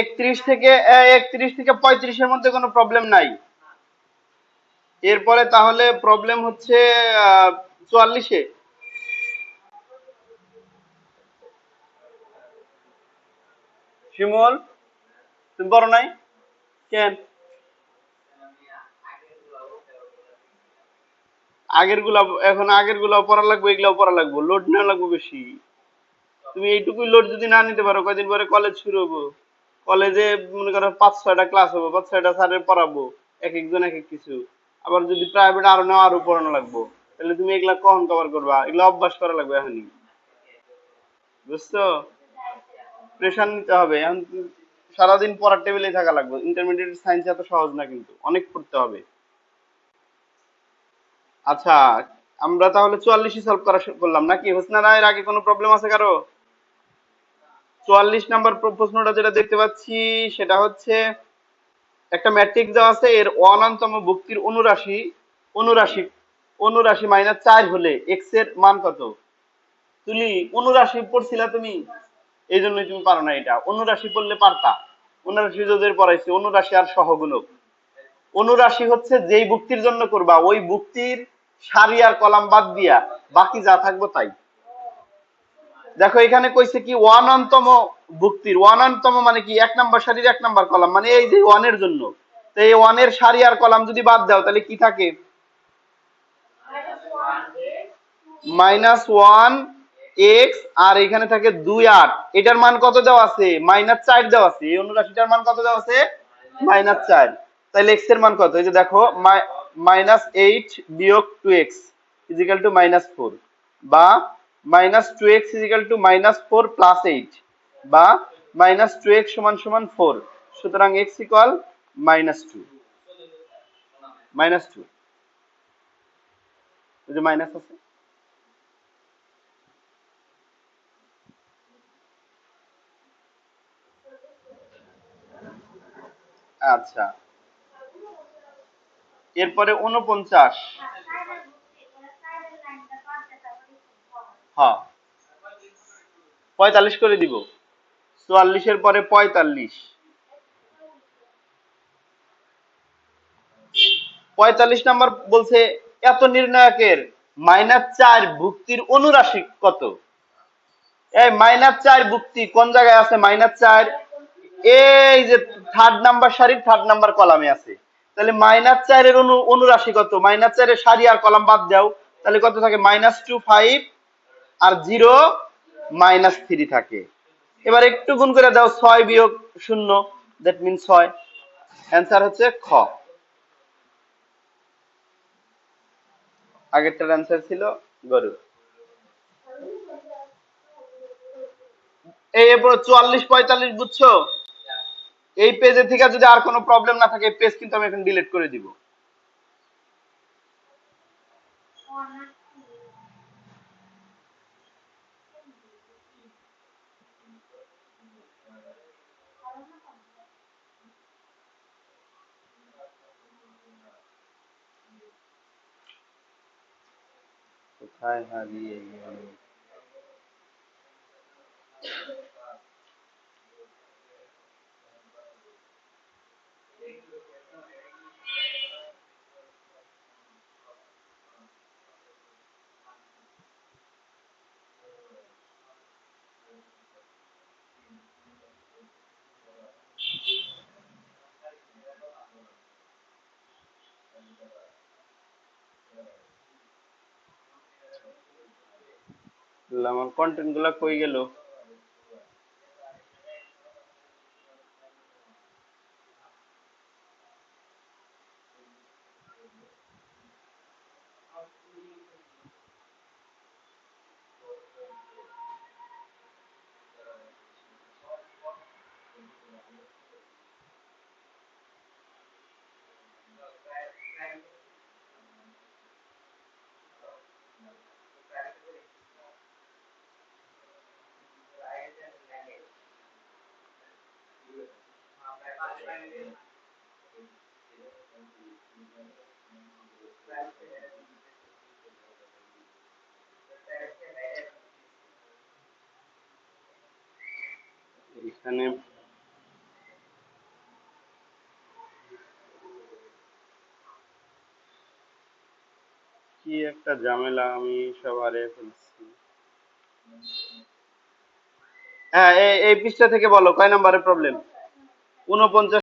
একত্রিশ থেকে একত্রিশ থেকে পঁয়ত্রিশের মধ্যে কোনো প্রবলেম নাই। এরপরে তাহলে প্রবলেম হচ্ছে চুয়াল্লিশে। শিমুল, তুমি বড় নাই? কেন? আগেরগুলা, এখন আগেরগুলা পড়া লাগবে, এগুলাও পড়া লাগবে। লোড নেওয়া লাগবে বেশি। তুমি এইটুকুই লোড যদি না নিতে পারো, কয়দিন পরে কলেজ শুরু হব? কলেজে মনে করো পাঁচ ছয়টা ক্লাস হবে, পাঁচ ছয়টা স্যারের পড়াবো, এক একজন এক এক কিছু। আবার যদি প্রাইভেট আরও নেওয়া আরও পড়ানো লাগবো। তাহলে তুমি এগুলা কখন কভার করবা? এগুলা অভ্যাস করা লাগবে এখনই। বুঝছ? প্রেশার নিতে হবে। এখন সারাদিন পড়ার টেবিলে থাকা লাগবে। ইন্টারমিডিয়েট সায়েন্স এত সহজ না কিন্তু। অনেক পড়তে হবে। আচ্ছা আমরা তাহলে চুয়াল্লিশই সলভ করা করলাম নাকি? হোসনা রায়ের আগে কোনো প্রবলেম আছে কারও? চুয়াল্লিশ নাম্বার প্রশ্নটা যেটা দেখতে পাচ্ছি, সেটা হচ্ছে, একটা ম্যাট্রিক্স দেওয়া আছে, এর অনন্তম ভুক্তির অনুরাশি অনুরাশি অনুরাশি মাইনাস চার হলে এক্সের মান কত? তুলি অনুরাশি পড়ছিলা তুমি? এই জন্যই তুমি পারো না এটা। অনুরাশি পড়লে পারতা। অনুরাশি যোদের পড়াইছি, অনুরাশি আর সহগুণক। অনুরাশি হচ্ছে যেই ভুক্তির জন্য করবা, ওই ভুক্তির সারি আর কলাম বাদ দিয়া বাকি যা থাকব তাই। দেখো, এখানে কইছে কি, ওয়ানন্তম ভুক্তির, ওয়ানন্তম মানে কি, এক নাম্বার সারির এক নাম্বার কলাম মানে এই যে ওয়ানের জন্য। তো এই ওয়ানের সারি আর কলাম যদি বাদ দাও, তাহলে কি থাকে? মাইনাস ওয়ান এক্স, আর এখানে থাকে দুই আট। এটার মান কত দেওয়া আছে? মাইনাস চার দেওয়া আছে। এই অনুরাশিটার মান কত দেওয়া আছে? মাইনাস চার। তাহলে এক্সের মান কত? এই যে দেখো মাইনাস এইট বিয়োগ two x, equal two minus four, বা minus two x equal two minus four plus eight বা মাইনাস টু এক্স সমান সমান ফোর সুতরাং x equal minus two minus two minus আছে। আচ্ছা। এরপরে উনপঞ্চাশ পঁয়তাল্লিশ করে দিব। চুয়াল্লিশের পরে পঁয়তাল্লিশ। পঁয়তাল্লিশ নাম্বার বলছে, এত নির্ণায়কের মাইনাস চার ভুক্তির অনুরাশি কত? এই মাইনাস চার ভুক্তি কোন জায়গায় আছে? মাইনাস চার, এই যে থার্ড নাম্বার সারির থার্ড নাম্বার কলামে আছে। তাহলে মাইনাস চারের অনু, অনুরাশি কত? মাইনাস চারের সারি আর কলাম বাদ দাও। তাহলে কত থাকে? মাইনাস টু ফাইভ আর জিরো মাইনাস থ্রি থাকে। এবার একটু গুণ করে দাও, ছয় বিয়োগ শূন্য দ্যাট মিন ছয়। অ্যান্সার হচ্ছে খ। আগেরটার অ্যান্সার ছিল গরু। এই এরপর চুয়াল্লিশ পঁয়তাল্লিশ বুঝছ? এই পেজে থেকে যদি আর কোনো প্রবলেম না থাকে পেজ কিন্তু আমি এখন ডিলিট করে দিব। কোথায় হারিয়ে গেল আমার কন্টেন্টগুলা কই গেল? এখানে কি একটা ঝামেলা আমি সব হারিয়ে ফেলছি। হ্যাঁ এই পৃষ্ঠা থেকে বলো, কয় নম্বরের প্রবলেম উনপঞ্চাশ